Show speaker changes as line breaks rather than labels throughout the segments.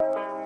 you.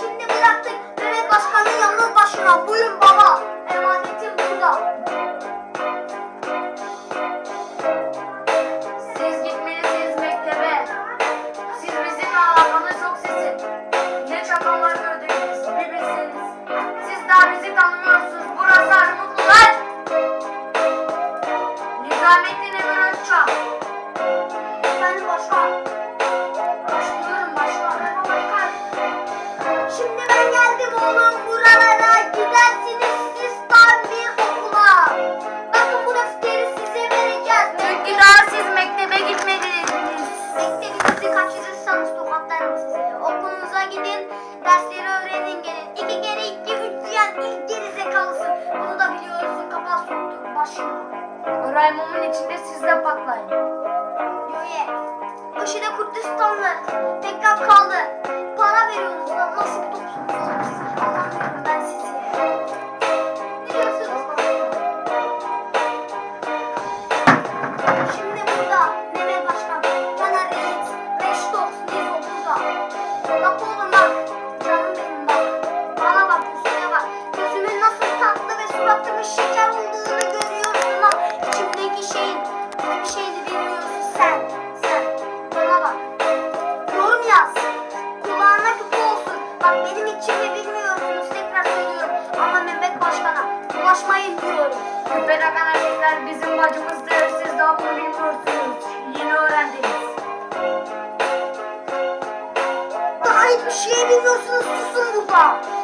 Şimdi
bıraktık Mehmet Başkan'ı yalnız başına. Buyurun baba. Emanetim burada.
Siz gitmelisiniz mektebe. Siz bizimle alakanız yok sizin. Ne çakallar gördünüz bir bilseniz. Siz daha bizi tanımıyorsunuz. Burası Armutlular. Nizamettin
oğlum buralara. Gidersiniz siz tam bir okula. Bakın bu defteri size vereceğiz.
Çünkü daha siz mektebe gitmediniz.
Mektebinizi kaçırırsanız tokatlarım sizi. Okulunuza gidin, dersleri öğrenin gelin. İki kere iki üç diyen ilk geri zekalısın. Bunu da biliyorsun kapat soktuk başına.
Raymon'un içinde siz de patlayın.
Yoye. Başı da Kurdistanlı. Tekrar kaldı. Para veriyorsunuz lan. Nasıl topsunuz Bak benim içimi bilmiyorsunuz tekrar söylüyorum. Ama Mehmet Başkan'a ulaşmayın diyorum.
Küpe takan erkekler bizim bacımızdır. Siz daha bunu bilmiyorsunuz. Yeni öğrendiniz.
Daha hiçbir şey bilmiyorsunuz susun burada.